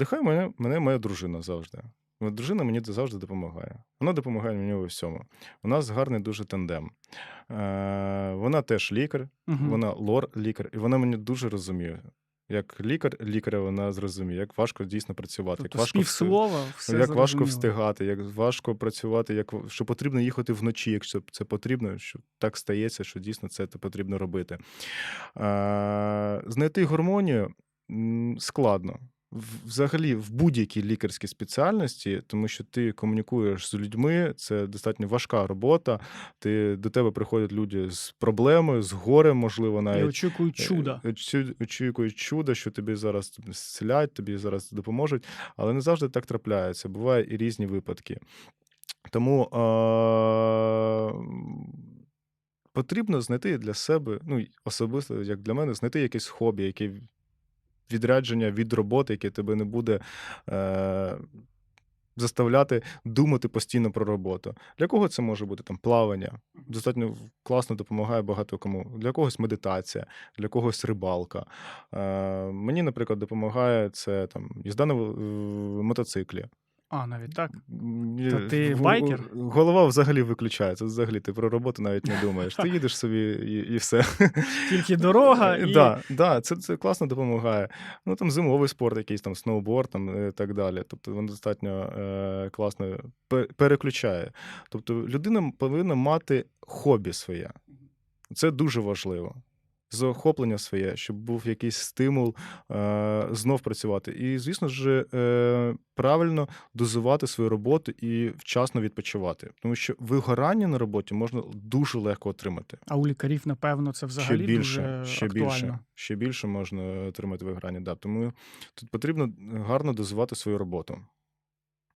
Надихає мене, мене моя дружина завжди. Дружина мені завжди допомагає. Вона допомагає мені у всьому. У нас гарний дуже тандем. Е, вона теж лікар, Мгм. вона лор-лікар, і вона мене дуже розуміє. Як лікар, лікаря вона зрозуміє, як важко дійсно працювати, Тобто як важко з півслова все як важко встигати, як важко працювати, як що потрібно їхати вночі, якщо це потрібно, що так стається, що дійсно це потрібно робити. А, знайти гармонію складно. Взагалі, в будь-якій лікарській спеціальності, тому що ти комунікуєш з людьми, це достатньо важка робота. Ти до тебе приходять люди з проблемою, з горем, можливо, І навіть очікують чуда. Е, Очікують чудо, що тобі зараз зцілять, тобі зараз допоможуть, але не завжди так трапляється. Бувають і різні випадки. Тому е- потрібно знайти для себе, ну особисто, як для мене, знайти якесь хобі, яке відрядження від роботи, яке тебе не буде. Е- Заставляти думати постійно про роботу. Для кого це може бути там плавання? Достатньо класно допомагає багато кому. Для когось медитація, для когось рибалка. Е, мені, наприклад, допомагає це там їзда на мотоциклі. А, навіть так. То е, ти в- байкер? Голова взагалі виключається. Взагалі ти про роботу навіть не думаєш. Ти їдеш собі і, і все. Тільки дорога і Да, да, це, це класно допомагає. Ну там зимовий спорт, якийсь там сноуборд там, і так далі. Тобто воно достатньо е, класно переключає. Тобто людина повинна мати хобі своє. Це дуже важливо. Захоплення своє, щоб був якийсь стимул е, знов працювати. І, звісно ж, е, правильно дозувати свою роботу і вчасно відпочивати. Тому що вигорання на роботі можна дуже легко отримати. А у лікарів, напевно, це взагалі ще більше, дуже ще актуально. більше, ще більше можна отримати виграння. Да. Тому тут потрібно гарно дозувати свою роботу.